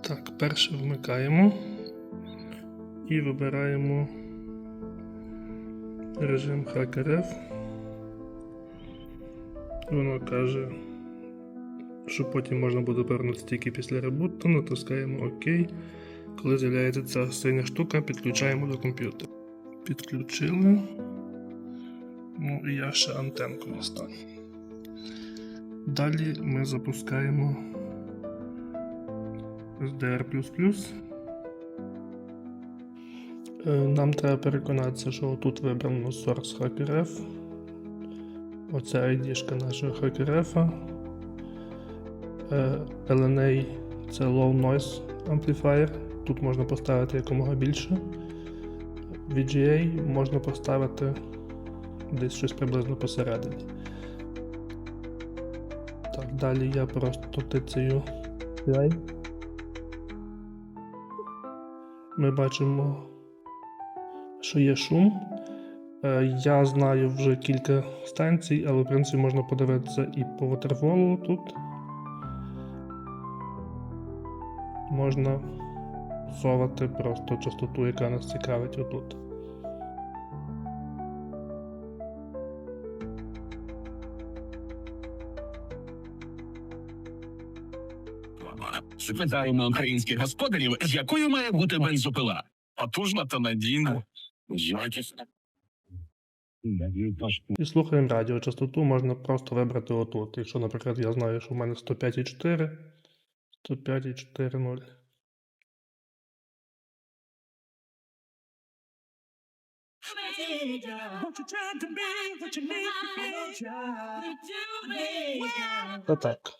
Так, перше вмикаємо і вибираємо режим HackRF. Воно каже, що потім можна буде повернутися тільки після ребуту. Натискаємо ОК. Коли з'являється ця синя штука, підключаємо до комп'ютера. Підключили. Ну і я ще антенку дістану. Далі ми запускаємо SDR. Е, Нам треба переконатися, що тут вибрано Source HackerF. Оце ID нашого HackerF. Е, LNA це Low Noise Amplifier. Тут можна поставити якомога більше. VGA можна поставити десь щось приблизно посередині. Так, далі я просто тицею Ми бачимо, що є шум. Е, Я знаю вже кілька станцій, але в принципі можна подивитися і по ватерфолу тут. Можна совати просто частоту, яка нас цікавить отут. Запитаємо українських господарів, якою має бути бензопила? Потужна та надійна. Якісна. І слухаємо радіо. Частоту можна просто вибрати отут. Якщо, наприклад, я знаю, що в мене 105,4, 105,4,0. Та так.